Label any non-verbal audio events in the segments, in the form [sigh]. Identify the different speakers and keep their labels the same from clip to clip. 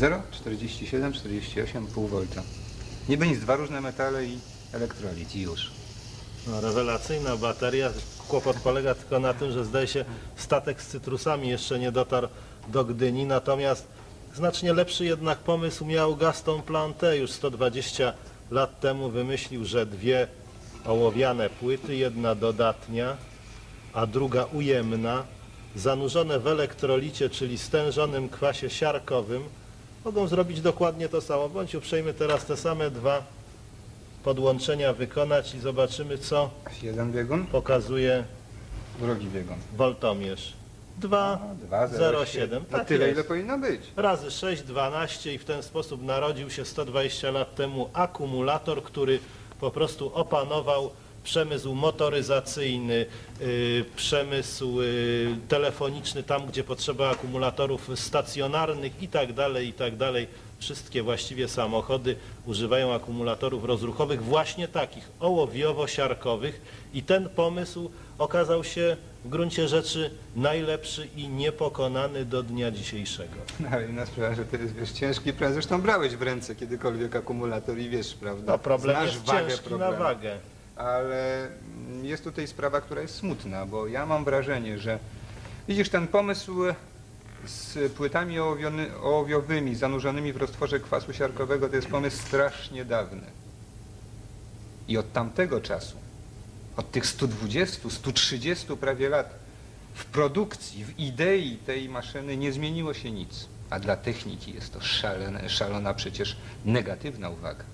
Speaker 1: Zobacz. 0, 47, 48, pół volta. Niby nic, dwa różne metale i elektrolit i już.
Speaker 2: No, rewelacyjna bateria. Kłopot polega tylko na tym, że zdaje się statek z cytrusami jeszcze nie dotarł do Gdyni, natomiast znacznie lepszy jednak pomysł miał Gaston Plante już 120 lat temu wymyślił, że dwie ołowiane płyty, jedna dodatnia, a druga ujemna, zanurzone w elektrolicie, czyli stężonym kwasie siarkowym, mogą zrobić dokładnie to samo. Bądź uprzejmy teraz te same dwa podłączenia wykonać i zobaczymy, co
Speaker 1: Jeden biegun,
Speaker 2: pokazuje
Speaker 1: drugi biegun.
Speaker 2: woltomierz.
Speaker 1: A, dwa, zero,
Speaker 2: 2,07.
Speaker 1: No
Speaker 2: Tak
Speaker 1: tyle,
Speaker 2: jest.
Speaker 1: ile powinno być.
Speaker 2: Razy 6, 12 i w ten sposób narodził się 120 lat temu akumulator, który po prostu opanował przemysł motoryzacyjny, y, przemysł y, telefoniczny, tam gdzie potrzeba akumulatorów stacjonarnych i tak dalej, i tak dalej. Wszystkie właściwie samochody używają akumulatorów rozruchowych właśnie takich, ołowiowo-siarkowych i ten pomysł okazał się w gruncie rzeczy najlepszy i niepokonany do dnia dzisiejszego.
Speaker 1: No, ale inna sprawa, że to jest wiesz, ciężki prąd. Zresztą brałeś w ręce kiedykolwiek akumulator i wiesz, prawda?
Speaker 2: No problem
Speaker 1: Znasz
Speaker 2: jest
Speaker 1: wagę
Speaker 2: ciężki
Speaker 1: problemu.
Speaker 2: na wagę.
Speaker 1: Ale jest tutaj sprawa, która jest smutna, bo ja mam wrażenie, że widzisz ten pomysł z płytami ołowiowymi zanurzonymi w roztworze kwasu siarkowego to jest pomysł strasznie dawny. I od tamtego czasu, od tych 120, 130 prawie lat w produkcji, w idei tej maszyny nie zmieniło się nic. A dla techniki jest to szalone, szalona przecież negatywna uwaga.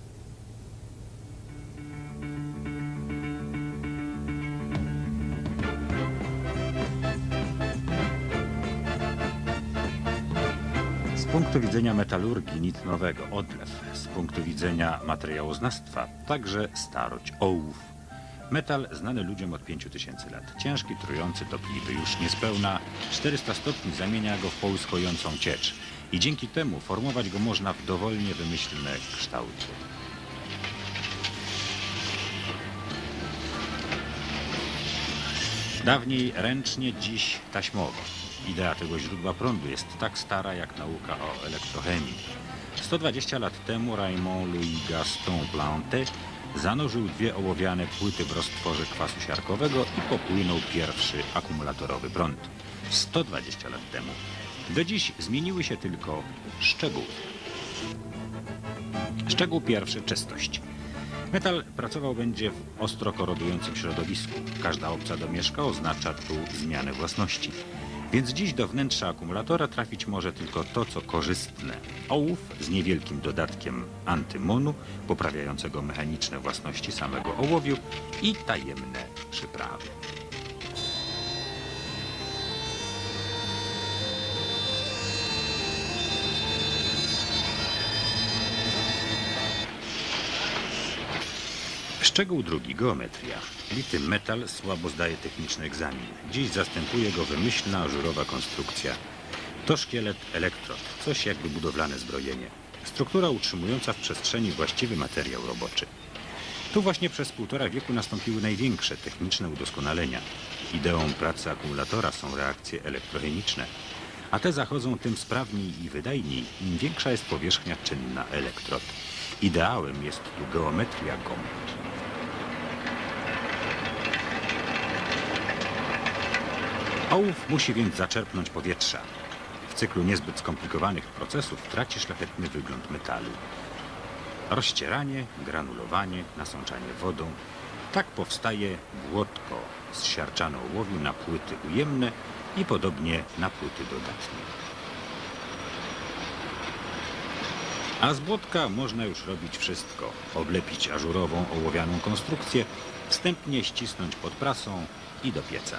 Speaker 3: Punktu widzenia metalurgii nic nowego, odlew. Z punktu widzenia materiałoznawstwa także starość, ołów. Metal znany ludziom od 5000 lat. Ciężki, trujący, topliwy. Już niespełna 400 stopni zamienia go w połyskającą ciecz. I dzięki temu formować go można w dowolnie wymyślne kształty. Dawniej ręcznie, dziś taśmowo. Idea tego źródła prądu jest tak stara jak nauka o elektrochemii. 120 lat temu Raymond Louis Gaston Plante zanurzył dwie ołowiane płyty w roztworze kwasu siarkowego i popłynął pierwszy akumulatorowy prąd. 120 lat temu. Do dziś zmieniły się tylko szczegóły. Szczegół pierwszy czystość. Metal pracował będzie w ostro korodującym środowisku. Każda obca domieszka oznacza tu zmianę własności. Więc dziś do wnętrza akumulatora trafić może tylko to, co korzystne. Ołów z niewielkim dodatkiem antymonu, poprawiającego mechaniczne własności samego ołowiu i tajemne przyprawy. Szczegół drugi, geometria. Lity metal słabo zdaje techniczny egzamin. Dziś zastępuje go wymyślna, ażurowa konstrukcja. To szkielet elektrod, coś jakby budowlane zbrojenie. Struktura utrzymująca w przestrzeni właściwy materiał roboczy. Tu właśnie przez półtora wieku nastąpiły największe techniczne udoskonalenia. Ideą pracy akumulatora są reakcje elektrochemiczne, a te zachodzą tym sprawniej i wydajniej, im większa jest powierzchnia czynna elektrod. Ideałem jest tu geometria gąb. Ołów musi więc zaczerpnąć powietrza. W cyklu niezbyt skomplikowanych procesów traci szlachetny wygląd metalu. Rozcieranie, granulowanie, nasączanie wodą. Tak powstaje błotko z ołowiu na płyty ujemne i podobnie na płyty dodatnie. A z błotka można już robić wszystko. Oblepić ażurową ołowianą konstrukcję, wstępnie ścisnąć pod prasą i do pieca.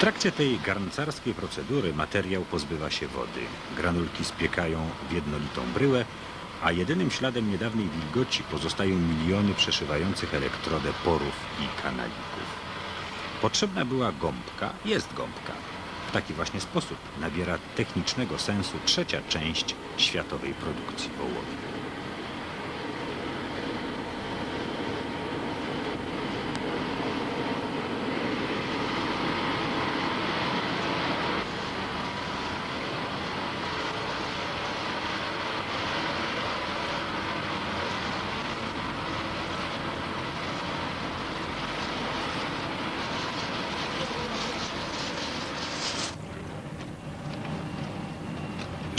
Speaker 3: W trakcie tej garncarskiej procedury materiał pozbywa się wody. Granulki spiekają w jednolitą bryłę, a jedynym śladem niedawnej wilgoci pozostają miliony przeszywających elektrodę porów i kanalików. Potrzebna była gąbka, jest gąbka. W taki właśnie sposób nabiera technicznego sensu trzecia część światowej produkcji ołowiu.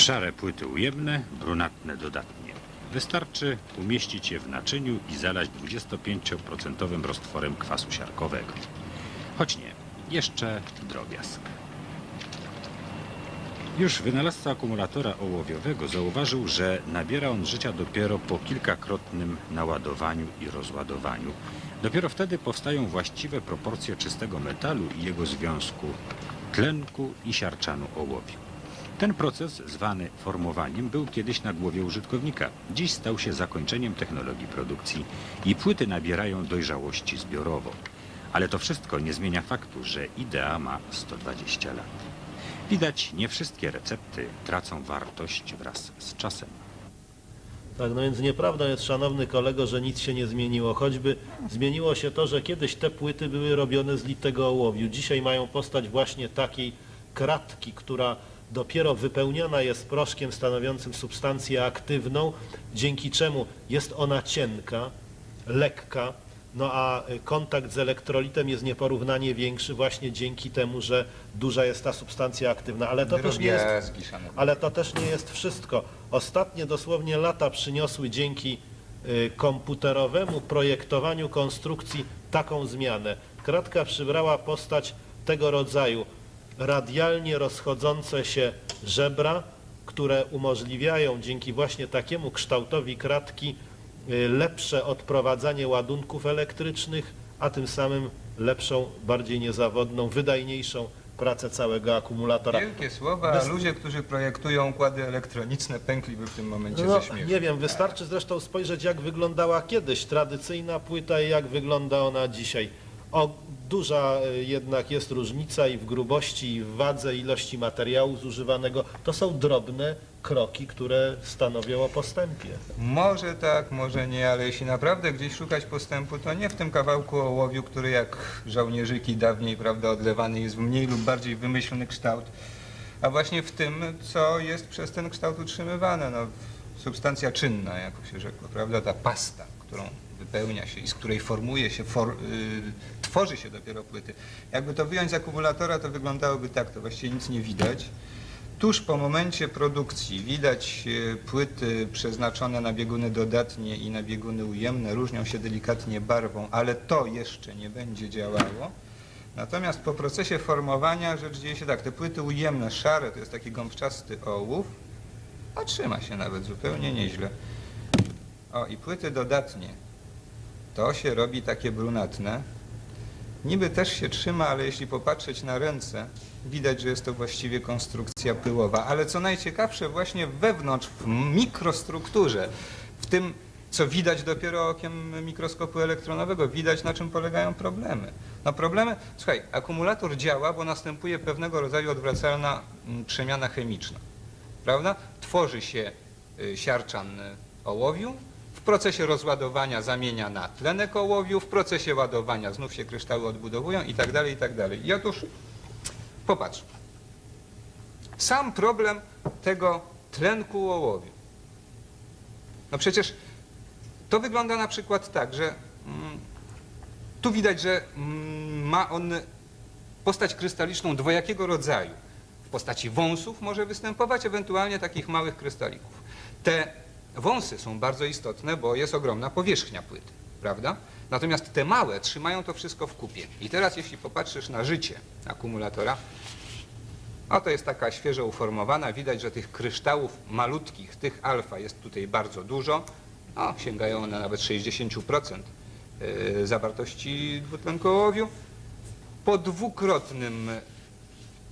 Speaker 3: Szare płyty ujemne, brunatne dodatnie. Wystarczy umieścić je w naczyniu i zalać 25% roztworem kwasu siarkowego. Choć nie, jeszcze drobiazg. Już wynalazca akumulatora ołowiowego zauważył, że nabiera on życia dopiero po kilkakrotnym naładowaniu i rozładowaniu. Dopiero wtedy powstają właściwe proporcje czystego metalu i jego związku tlenku i siarczanu ołowiu. Ten proces, zwany formowaniem, był kiedyś na głowie użytkownika. Dziś stał się zakończeniem technologii produkcji i płyty nabierają dojrzałości zbiorowo. Ale to wszystko nie zmienia faktu, że idea ma 120 lat. Widać, nie wszystkie recepty tracą wartość wraz z czasem.
Speaker 2: Tak, no więc nieprawdą jest, szanowny kolego, że nic się nie zmieniło. Choćby zmieniło się to, że kiedyś te płyty były robione z litego ołowiu. Dzisiaj mają postać właśnie takiej kratki, która dopiero wypełniona jest proszkiem stanowiącym substancję aktywną, dzięki czemu jest ona cienka, lekka, no a y, kontakt z elektrolitem jest nieporównanie większy właśnie dzięki temu, że duża jest ta substancja aktywna. Ale to też nie jest ale to też nie jest wszystko. Ostatnie dosłownie lata przyniosły dzięki y, komputerowemu projektowaniu konstrukcji taką zmianę. Kratka przybrała postać tego rodzaju radialnie rozchodzące się żebra, które umożliwiają dzięki właśnie takiemu kształtowi kratki y, lepsze odprowadzanie ładunków elektrycznych, a tym samym lepszą, bardziej niezawodną, wydajniejszą pracę całego akumulatora.
Speaker 1: Wielkie słowa,
Speaker 2: Bez-
Speaker 1: a ludzie, którzy projektują układy elektroniczne, pękliby w tym momencie
Speaker 2: No,
Speaker 1: ze śmiechu.
Speaker 2: nie wiem, wystarczy zresztą spojrzeć, jak wyglądała kiedyś tradycyjna płyta i jak wygląda ona dzisiaj. O, duża y, jednak jest różnica i w grubości, i w wadze, ilości materiału zużywanego. To są drobne kroki, które stanowią o postępie.
Speaker 1: Może tak, może nie, ale jeśli naprawdę gdzieś szukać postępu, to nie w tym kawałku ołowiu, który jak żołnierzyki dawniej, prawda, odlewany jest w mniej lub bardziej wymyślny kształt, a właśnie w tym, co jest przez ten kształt utrzymywane. No, substancja czynna, jak się rzekło, prawda, ta pasta, którą wypełnia się i z której formuje się, for, y, tworzy się dopiero płyty. Jakby to wyjąć z akumulatora, to wyglądałoby tak, to właściwie nic nie widać. Tuż po momencie produkcji widać e, płyty przeznaczone na bieguny dodatnie i na bieguny ujemne, różnią się delikatnie barwą, ale to jeszcze nie będzie działało. Natomiast po procesie formowania rzecz dzieje się tak, te płyty ujemne, szare, to jest taki gąbczasty ołów, a trzyma się nawet zupełnie nieźle. O, i płyty dodatnie, to się robi takie brunatne. Niby też się trzyma, ale jeśli popatrzeć na ręce, widać, że jest to właściwie konstrukcja pyłowa. Ale co najciekawsze, właśnie wewnątrz, w mikrostrukturze, w tym, co widać dopiero okiem mikroskopu elektronowego, widać na czym polegają problemy. No problemy, słuchaj, akumulator działa, bo następuje pewnego rodzaju odwracalna mm, przemiana chemiczna. Prawda? Tworzy się y, siarczan y, ołowiu, w procesie rozładowania zamienia na tlenek ołowiu, w procesie ładowania znów się kryształy odbudowują i tak dalej, i tak dalej. I otóż popatrz. Sam problem tego tlenku ołowiu. No przecież to wygląda na przykład tak, że mm, tu widać, że mm, ma on postać krystaliczną dwojakiego rodzaju. W postaci wąsów może występować, ewentualnie takich małych krystalików. Te wąsy są bardzo istotne, bo jest ogromna powierzchnia płyty, prawda? Natomiast te małe trzymają to wszystko w kupie. I teraz jeśli popatrzysz na życie akumulatora, a to jest taka świeżo uformowana, widać, że tych kryształów malutkich, tych alfa jest tutaj bardzo dużo, no, sięgają one nawet 60% yy, zawartości dwutlenku ołowiu. Po dwukrotnym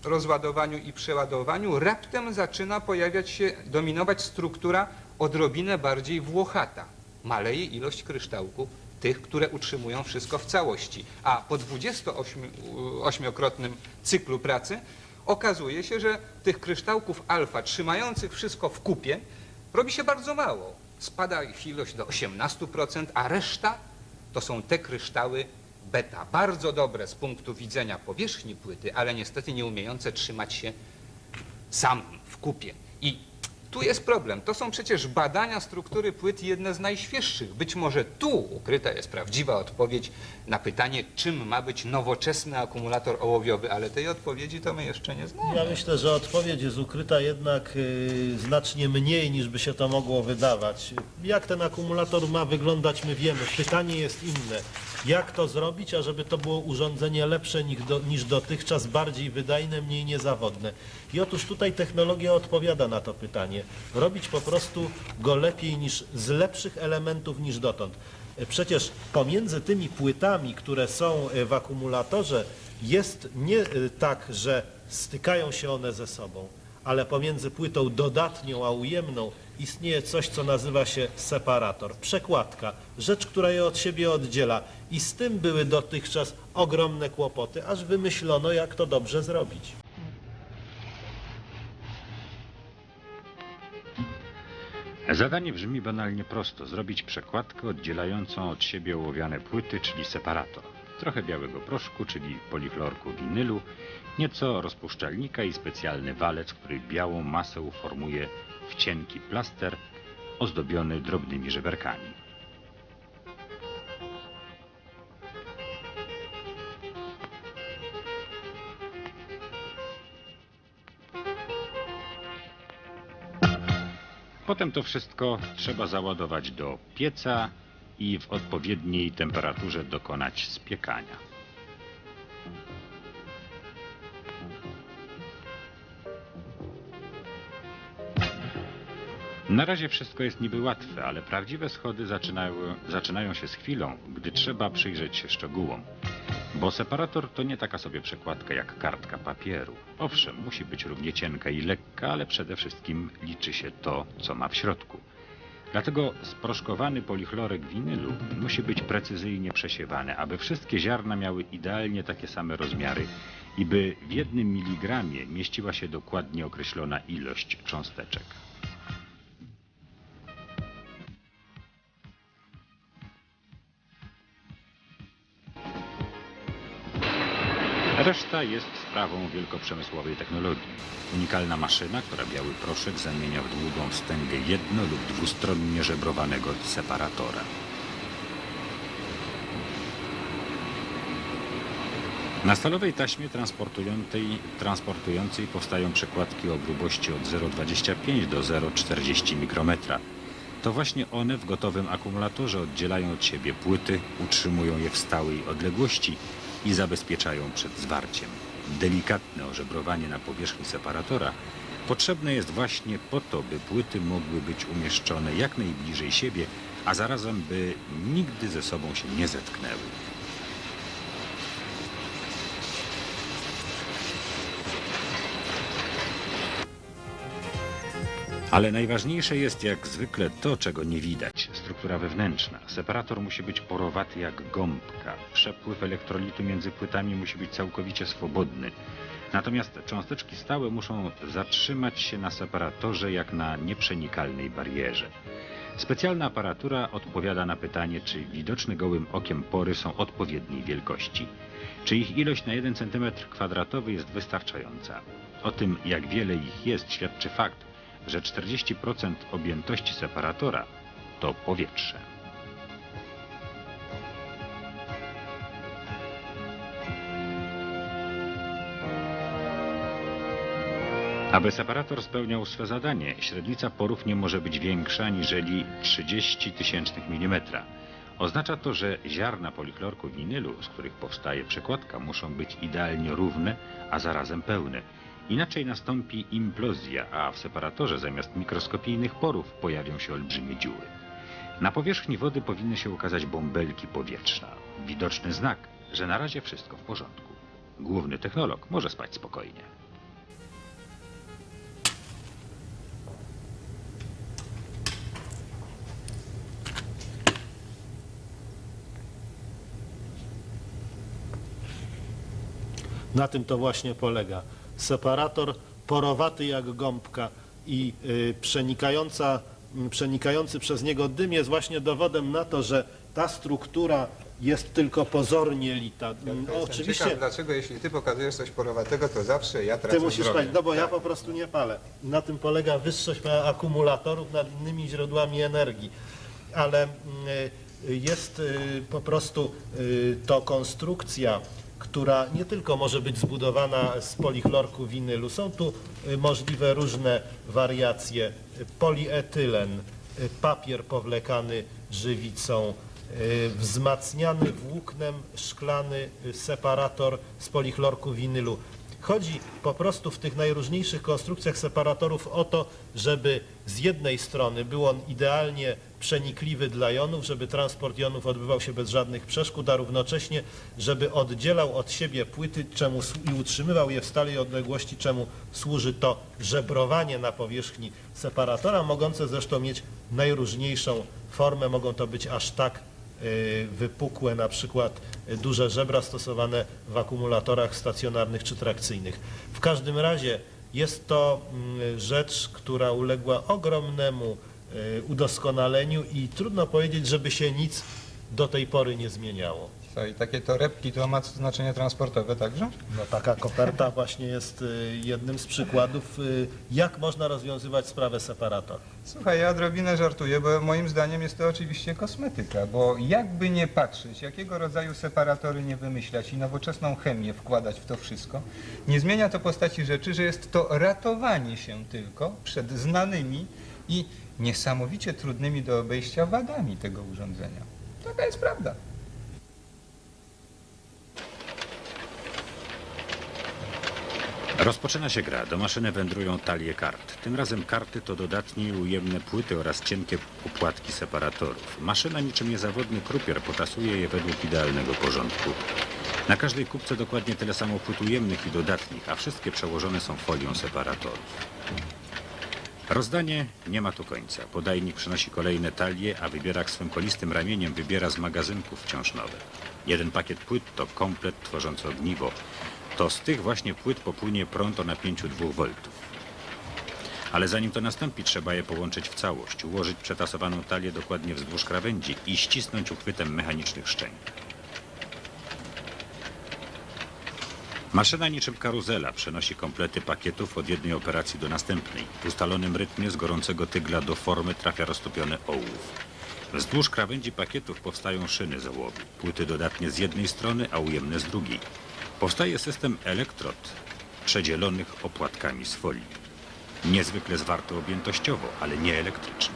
Speaker 1: rozładowaniu i przeładowaniu raptem zaczyna pojawiać się, dominować struktura odrobinę bardziej włochata. Maleje ilość kryształków, tych, które utrzymują wszystko w całości. A po 28-krotnym cyklu pracy okazuje się, że tych kryształków alfa trzymających wszystko w kupie robi się bardzo mało. Spada ich ilość do 18%, a reszta to są te kryształy beta. Bardzo dobre z punktu widzenia powierzchni płyty, ale niestety nie umiejące trzymać się sam w kupie. I Tu jest problem. To są przecież badania struktury płyt jedne z najświeższych. Być może tu ukryta jest prawdziwa odpowiedź na pytanie, czym ma być nowoczesny akumulator ołowiowy, ale tej odpowiedzi to my jeszcze nie znamy.
Speaker 2: Ja myślę, że odpowiedź jest ukryta jednak y, znacznie mniej niż by się to mogło wydawać. Jak ten akumulator ma wyglądać, my wiemy. Pytanie jest inne. Jak to zrobić, ażeby to było urządzenie lepsze niż, do, niż dotychczas, bardziej wydajne, mniej niezawodne? I otóż tutaj technologia odpowiada na to pytanie. Robić po prostu go lepiej niż z lepszych elementów niż dotąd. E, Przecież pomiędzy tymi płytami, które są e, w akumulatorze, jest nie e, tak, że stykają się one ze sobą, ale pomiędzy płytą dodatnią a ujemną istnieje coś, co nazywa się separator, przekładka, rzecz, która je od siebie oddziela. I z tym były dotychczas ogromne kłopoty, aż wymyślono, jak to dobrze zrobić.
Speaker 3: Zadanie brzmi banalnie prosto. Zrobić przekładkę oddzielającą od siebie ołowiane płyty, czyli separator. Trochę białego proszku, czyli polichlorku winylu, nieco rozpuszczalnika i specjalny walec, który białą masę uformuje w cienki plaster ozdobiony drobnymi żeberkami. Potem to wszystko trzeba załadować do pieca i w odpowiedniej temperaturze dokonać spiekania. Na razie wszystko jest niby łatwe, ale prawdziwe schody zaczynają, zaczynają się z chwilą, gdy trzeba przyjrzeć się szczegółom. Bo separator to nie taka sobie przekładka jak kartka papieru. Owszem, musi być równie cienka i lekka, ale przede wszystkim liczy się to, co ma w środku. Dlatego sproszkowany polichlorek winylu musi być precyzyjnie przesiewany, aby wszystkie ziarna miały idealnie takie same rozmiary i by w jednym miligramie mieściła się dokładnie określona ilość cząsteczek. Reszta jest sprawą wielkoprzemysłowej technologii. Unikalna maszyna, która biały proszek zamienia w długą wstęgę jedno lub dwustronnie żebrowanego separatora. Na stalowej taśmie transportującej, transportującej powstają przekładki o grubości od 0,25 do 0,40 mikrometra. To właśnie one w gotowym akumulatorze oddzielają od siebie płyty, utrzymują je w stałej odległości i zabezpieczają przed zwarciem. Delikatne ożebrowanie na powierzchni separatora potrzebne jest właśnie po to, by płyty mogły być umieszczone jak najbliżej siebie, a zarazem by nigdy ze sobą się nie zetknęły. Ale najważniejsze jest jak zwykle to, czego nie widać. Struktura wewnętrzna. Separator musi być porowaty jak gąbka. Przepływ elektrolitu między płytami musi być całkowicie swobodny. Natomiast cząsteczki stałe muszą zatrzymać się na separatorze jak na nieprzenikalnej barierze. Specjalna aparatura odpowiada na pytanie, czy widoczne gołym okiem pory są odpowiedniej wielkości. Czy ich ilość na 1 cm2 jest wystarczająca. O tym, jak wiele ich jest, świadczy fakt, że 40% objętości separatora to powietrze. Aby separator spełniał swe zadanie, średnica porów nie może być większa aniżeli 30 tysięcznych milimetra. Oznacza to, że ziarna polichlorku winylu, z których powstaje przekładka, muszą być idealnie równe, a zarazem pełne. Inaczej nastąpi implozja, a w separatorze zamiast mikroskopijnych porów pojawią się olbrzymie dziury. Na powierzchni wody powinny się ukazać bąbelki powietrza. Widoczny znak, że na razie wszystko w porządku. Główny technolog może spać spokojnie.
Speaker 2: Na tym to właśnie polega. Separator porowaty jak gąbka i y, przenikająca mm, przenikający przez niego dym jest właśnie dowodem na to, że ta struktura jest tylko pozornie lita.
Speaker 1: Ja
Speaker 2: Mm, Oczywiście
Speaker 1: Ciekaw, dlaczego jeśli ty pokazujesz coś porowatego, to zawsze ja tracę
Speaker 2: ty musisz
Speaker 1: zdrowie.
Speaker 2: palić, no bo ja
Speaker 1: Tak.
Speaker 2: po prostu nie palę. Na tym polega wyższość akumulatorów nad innymi źródłami energii. Ale mm, y, jest y, po prostu to konstrukcja, która nie tylko może być zbudowana z polichlorku winylu. Są tu y, możliwe różne wariacje. Polietylen, y, papier powlekany żywicą, y, wzmacniany włóknem szklany separator z polichlorku winylu. Chodzi po prostu w tych najróżniejszych konstrukcjach separatorów o to, żeby z jednej strony był on idealnie przenikliwy dla jonów, żeby transport jonów odbywał się bez żadnych przeszkód, a równocześnie, żeby oddzielał od siebie płyty czemu, i utrzymywał je w stałej odległości, czemu służy to żebrowanie na powierzchni separatora, mogące zresztą mieć najróżniejszą formę. Mogą to być aż tak wypukłe, na przykład y, duże żebra stosowane w akumulatorach stacjonarnych czy trakcyjnych. W każdym razie jest to mm, rzecz, która uległa ogromnemu y, udoskonaleniu i trudno powiedzieć, żeby się nic do tej pory nie zmieniało.
Speaker 1: Co, i takie torebki to ma znaczenie transportowe także?
Speaker 2: No, taka koperta właśnie jest y, jednym z przykładów, y, jak można rozwiązywać sprawę separatora.
Speaker 1: Słuchaj, ja odrobinę żartuję, bo moim zdaniem jest to oczywiście kosmetyka, bo jakby nie patrzeć, jakiego rodzaju separatory nie wymyślać i nowoczesną chemię wkładać w to wszystko, nie zmienia to postaci rzeczy, że jest to ratowanie się tylko przed znanymi i niesamowicie trudnymi do obejścia wadami tego urządzenia. Taka jest prawda.
Speaker 3: Rozpoczyna się gra. Do maszyny wędrują talie kart. Tym razem karty to dodatnie ujemne płyty oraz cienkie opłatki separatorów. Maszyna niczym niezawodny krupier potasuje je według idealnego porządku. Na każdej kubce dokładnie tyle samo płyt ujemnych i dodatnich, a wszystkie przełożone są folią separatorów. Rozdanie nie ma tu końca. Podajnik przynosi kolejne talie, a wybierak swym kolistym ramieniem wybiera z magazynków wciąż nowe. Jeden pakiet płyt to komplet tworzący ogniwo. To z tych właśnie płyt popłynie prąd o napięciu 2 V. Ale zanim to nastąpi, trzeba je połączyć w całość, ułożyć przetasowaną talię dokładnie wzdłuż krawędzi i ścisnąć uchwytem mechanicznych szczęk. Maszyna niczym karuzela przenosi komplety pakietów od jednej operacji do następnej. W ustalonym rytmie z gorącego tygla do formy trafia roztopiony ołów. Wzdłuż krawędzi pakietów powstają szyny z ołowiu. Płyty dodatnie z jednej strony, a ujemne z drugiej. Powstaje system elektrod przedzielonych opłatkami z folii. Niezwykle zwarty objętościowo, ale nie elektryczny.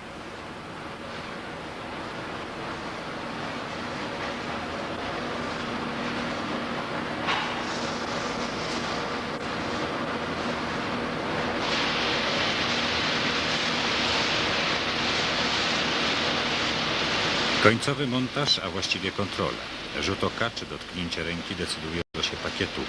Speaker 3: Końcowy montaż, a właściwie kontrola. Rzut oka czy dotknięcie ręki decyduje losie pakietu.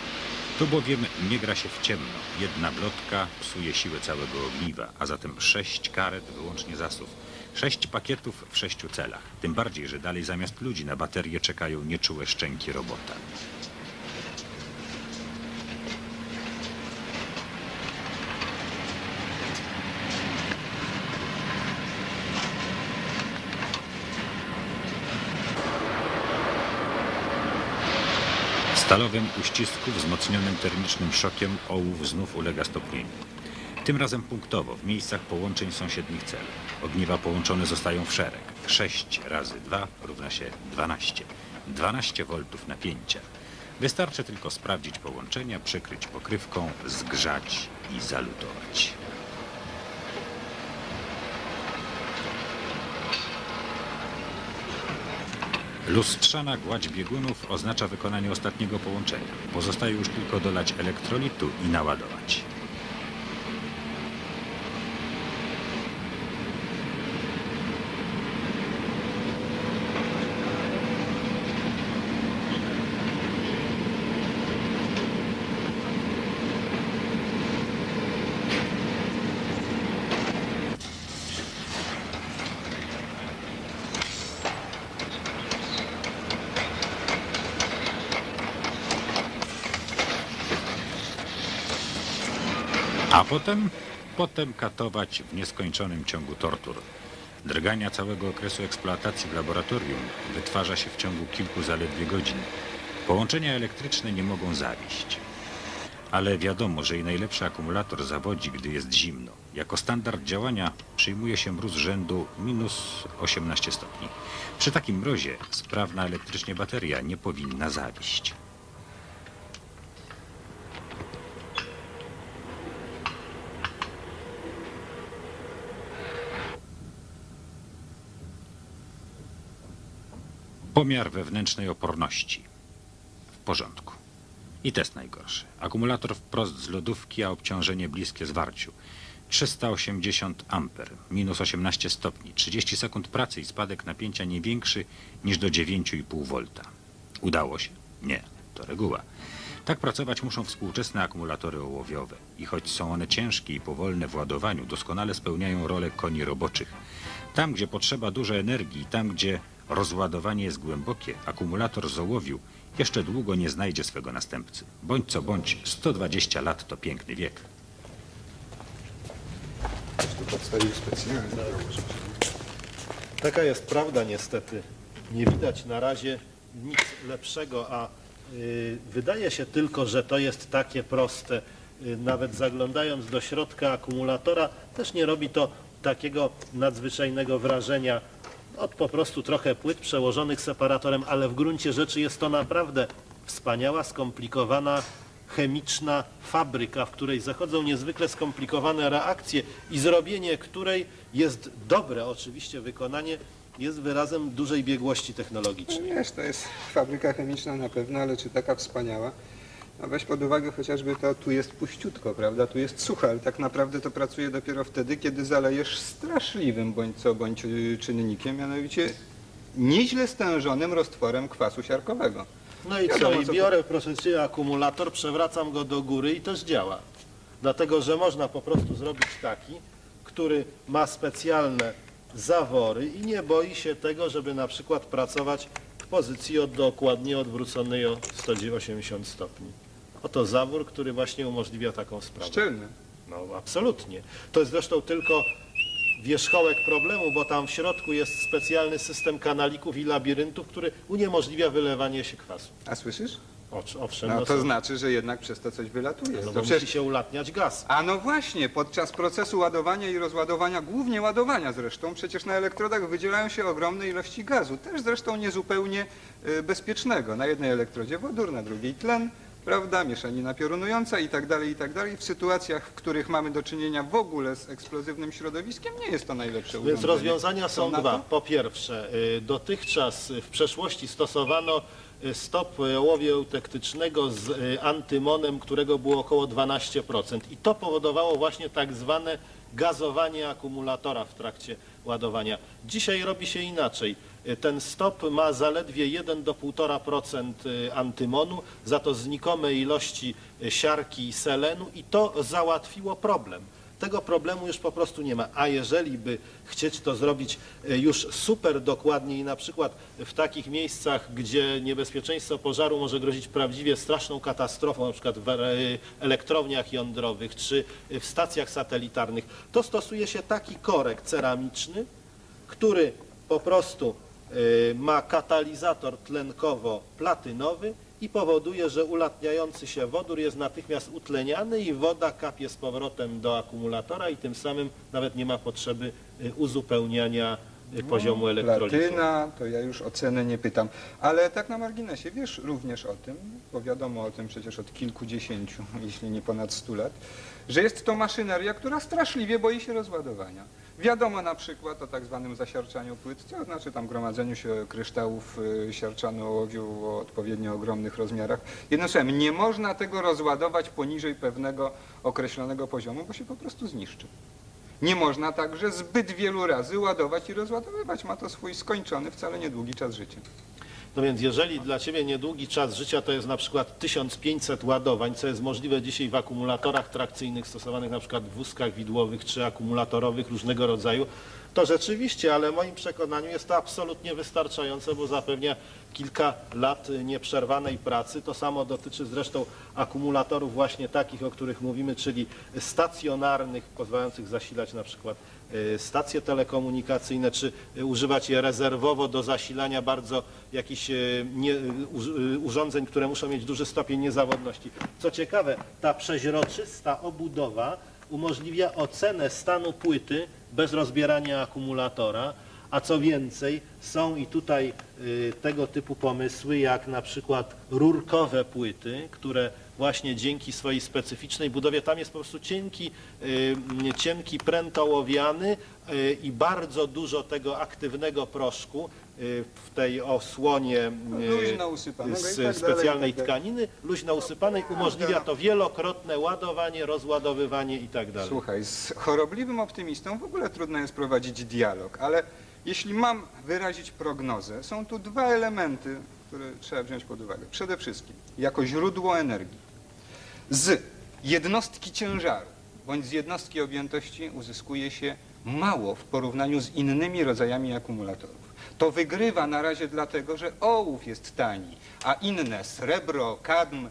Speaker 3: Tu bowiem nie gra się w ciemno. Jedna blotka psuje siłę całego ogniwa, a zatem sześć karet wyłącznie zasów. Sześć pakietów w sześciu celach. Tym bardziej, że dalej zamiast ludzi na baterię czekają nieczułe szczęki robota. Stalowym uścisku wzmocnionym termicznym szokiem ołów znów ulega stopnieniu. Tym razem punktowo, w miejscach połączeń sąsiednich cel. Ogniwa połączone zostają w szereg. 6 razy 2 równa się 12. 12 V napięcia. Wystarczy tylko sprawdzić połączenia, przykryć pokrywką, zgrzać i zalutować. Lustrzana gładź biegunów oznacza wykonanie ostatniego połączenia. Pozostaje już tylko dolać elektrolitu i naładować. A potem, potem katować w nieskończonym ciągu tortur. Drgania całego okresu eksploatacji w laboratorium wytwarza się w ciągu kilku zaledwie godzin. Połączenia elektryczne nie mogą zawieść. Ale wiadomo, że i najlepszy akumulator zawodzi, gdy jest zimno. Jako standard działania przyjmuje się mróz rzędu minus 18 stopni. Przy takim mrozie sprawna elektrycznie bateria nie powinna zawieść. Pomiar wewnętrznej oporności. W porządku. I test najgorszy. Akumulator wprost z lodówki, a obciążenie bliskie zwarciu. 380 amper, minus 18 stopni, 30 sekund pracy i spadek napięcia nie większy niż do 9,5 V. Udało się? Nie, to reguła. Tak pracować muszą współczesne akumulatory ołowiowe i choć są one ciężkie i powolne w ładowaniu, doskonale spełniają rolę koni roboczych. Tam, gdzie potrzeba dużo energii tam, gdzie rozładowanie jest głębokie, akumulator z ołowiu jeszcze długo nie znajdzie swego następcy. Bądź co bądź, 120 lat to piękny wiek.
Speaker 2: Taka jest prawda niestety. Nie widać na razie nic lepszego, a y, wydaje się tylko, że to jest takie proste. Y, nawet zaglądając do środka akumulatora też nie robi to takiego nadzwyczajnego wrażenia od po prostu trochę płyt przełożonych separatorem, ale w gruncie rzeczy jest to naprawdę wspaniała, skomplikowana chemiczna fabryka, w której zachodzą niezwykle skomplikowane reakcje i zrobienie której jest dobre oczywiście wykonanie, jest wyrazem dużej biegłości technologicznej.
Speaker 1: Wiesz, to jest fabryka chemiczna na pewno, ale czy taka wspaniała? No weź pod uwagę chociażby to, tu jest puściutko, prawda? Tu jest suche, ale tak naprawdę to pracuje dopiero wtedy, kiedy zalejesz straszliwym bądź co bądź y, czynnikiem, mianowicie nieźle stężonym roztworem kwasu siarkowego.
Speaker 2: No i co?
Speaker 1: Wiadomo,
Speaker 2: I
Speaker 1: co-
Speaker 2: biorę, proszę Cię, akumulator, przewracam go do góry i też działa. Dlatego, że można po prostu zrobić taki, który ma specjalne zawory i nie boi się tego, żeby na przykład pracować w pozycji od, dokładnie odwróconej o 180 stopni. Oto zawór, który właśnie umożliwia taką sprawę.
Speaker 1: Szczelny.
Speaker 2: No absolutnie. To jest zresztą tylko wierzchołek problemu, bo tam w środku jest specjalny system kanalików i labiryntów, który uniemożliwia wylewanie się kwasu.
Speaker 1: A słyszysz?
Speaker 2: Ocz- Owszem,
Speaker 1: No
Speaker 2: no
Speaker 1: to
Speaker 2: są-
Speaker 1: znaczy, że jednak przez to coś wylatuje.
Speaker 2: no
Speaker 1: To
Speaker 2: bo musi się ulatniać gaz.
Speaker 1: A no właśnie, podczas procesu ładowania i rozładowania, głównie ładowania zresztą, przecież na elektrodach wydzielają się ogromne ilości gazu, też zresztą niezupełnie y, bezpiecznego. Na jednej elektrodzie wodór, na drugiej tlen, prawda, mieszanina piorunująca i tak dalej, i tak dalej. W sytuacjach, w których mamy do czynienia w ogóle z eksplozywnym środowiskiem, nie jest to najlepsze
Speaker 2: Więc
Speaker 1: urządzenie.
Speaker 2: rozwiązania są dwa. Po pierwsze, y, dotychczas w przeszłości stosowano y, stop ołowiu eutektycznego z y, antymonem, którego było około 12%. I to powodowało właśnie tak zwane gazowanie akumulatora w trakcie ładowania. Dzisiaj robi się inaczej. Y, Ten stop ma zaledwie 1 do 1,5% y, antymonu, za to znikome ilości y, siarki i selenu i to załatwiło problem. Tego problemu już po prostu nie ma. A jeżeli by chcieć to zrobić e, już super dokładnie i na przykład w takich miejscach, gdzie niebezpieczeństwo pożaru może grozić prawdziwie straszną katastrofą, na przykład w elektrowniach jądrowych czy w stacjach satelitarnych, to stosuje się taki korek ceramiczny, który po prostu y, ma katalizator tlenkowo-platynowy i powoduje, że ulatniający się wodór jest natychmiast utleniany i woda kapie z powrotem do akumulatora i tym samym nawet nie ma potrzeby y, uzupełniania y, poziomu elektrolitu.
Speaker 1: Platyna, to ja już o cenę nie pytam. Ale tak na marginesie, wiesz również o tym, bo wiadomo o tym przecież od kilkudziesięciu, [laughs] jeśli nie ponad stu lat, że jest to maszyneria, która straszliwie boi się rozładowania. Wiadomo na przykład o tak zwanym zasiarczaniu płyt, to znaczy tam gromadzeniu się kryształów y, siarczanu ołowiu o odpowiednio ogromnych rozmiarach. Jednym słowem, nie można tego rozładować poniżej pewnego określonego poziomu, bo się po prostu zniszczy. Nie można także zbyt wielu razy ładować i rozładowywać. Ma to swój skończony, wcale niedługi czas życia.
Speaker 2: No więc jeżeli dla Ciebie niedługi czas życia to jest na przykład 1500 ładowań, co jest możliwe dzisiaj w akumulatorach trakcyjnych stosowanych na przykład w wózkach widłowych czy akumulatorowych różnego rodzaju, To rzeczywiście, ale moim przekonaniu jest to absolutnie wystarczające, bo zapewnia kilka lat nieprzerwanej pracy. To samo dotyczy zresztą akumulatorów właśnie takich, o których mówimy, czyli stacjonarnych, pozwalających zasilać na przykład e, stacje telekomunikacyjne, czy używać je rezerwowo do zasilania bardzo jakichś e, nie, e, urządzeń, które muszą mieć duży stopień niezawodności. Co ciekawe, ta przeźroczysta obudowa umożliwia ocenę stanu płyty bez rozbierania akumulatora, a co więcej, są i tutaj y, tego typu pomysły, jak na przykład rurkowe płyty, które właśnie dzięki swojej specyficznej budowie, tam jest po prostu cienki, y, cienki pręt ołowiany y, i bardzo dużo tego aktywnego proszku w tej osłonie y,
Speaker 1: Luźno usypanego i
Speaker 2: z
Speaker 1: tak dalej,
Speaker 2: specjalnej
Speaker 1: i tak dalej.
Speaker 2: tkaniny, luźno usypanej, umożliwia to wielokrotne ładowanie, rozładowywanie i tak dalej.
Speaker 1: Słuchaj, z chorobliwym optymistą w ogóle trudno jest prowadzić dialog, ale jeśli mam wyrazić prognozę, są tu dwa elementy, które trzeba wziąć pod uwagę. Przede wszystkim, jako źródło energii. Z jednostki ciężaru bądź z jednostki objętości uzyskuje się mało w porównaniu z innymi rodzajami akumulatorów. To wygrywa na razie dlatego, że ołów jest tani, a inne, srebro, kadm,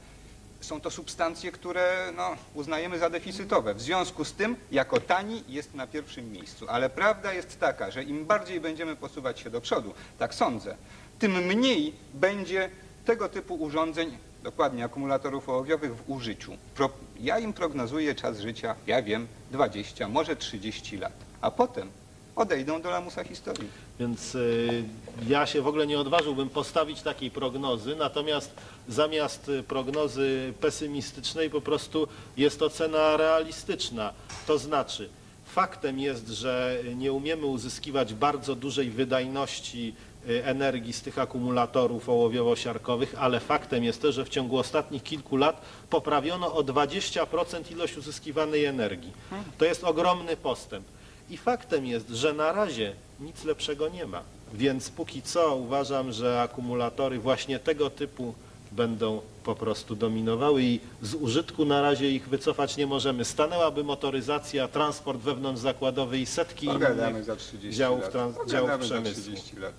Speaker 1: są to substancje, które no, uznajemy za deficytowe. W związku z tym, jako tani jest na pierwszym miejscu. Ale prawda jest taka, że im bardziej będziemy posuwać się do przodu, tak sądzę, tym mniej będzie tego typu urządzeń, dokładnie akumulatorów ołowiowych w użyciu. Pro, ja im prognozuję czas życia, ja wiem, 20, może 30 lat. A potem odejdą do lamusa historii.
Speaker 2: Więc y, ja się w ogóle nie odważyłbym postawić takiej prognozy, natomiast zamiast y, prognozy pesymistycznej po prostu jest ocena realistyczna. To znaczy, faktem jest, że nie umiemy uzyskiwać bardzo dużej wydajności y, energii z tych akumulatorów ołowiowo-siarkowych, ale faktem jest też, że w ciągu ostatnich kilku lat poprawiono o 20% ilość uzyskiwanej energii. To jest ogromny postęp. I faktem jest, że na razie nic lepszego nie ma. Więc póki co uważam, że akumulatory właśnie tego typu będą po prostu dominowały i z użytku na razie ich wycofać nie możemy. Stanęłaby motoryzacja, transport wewnątrzzakładowy i setki
Speaker 1: Pogadamy
Speaker 2: innych
Speaker 1: za 30
Speaker 2: działów,
Speaker 1: lat.
Speaker 2: trans- działów
Speaker 1: za
Speaker 2: przemysłu.
Speaker 1: 30 lat.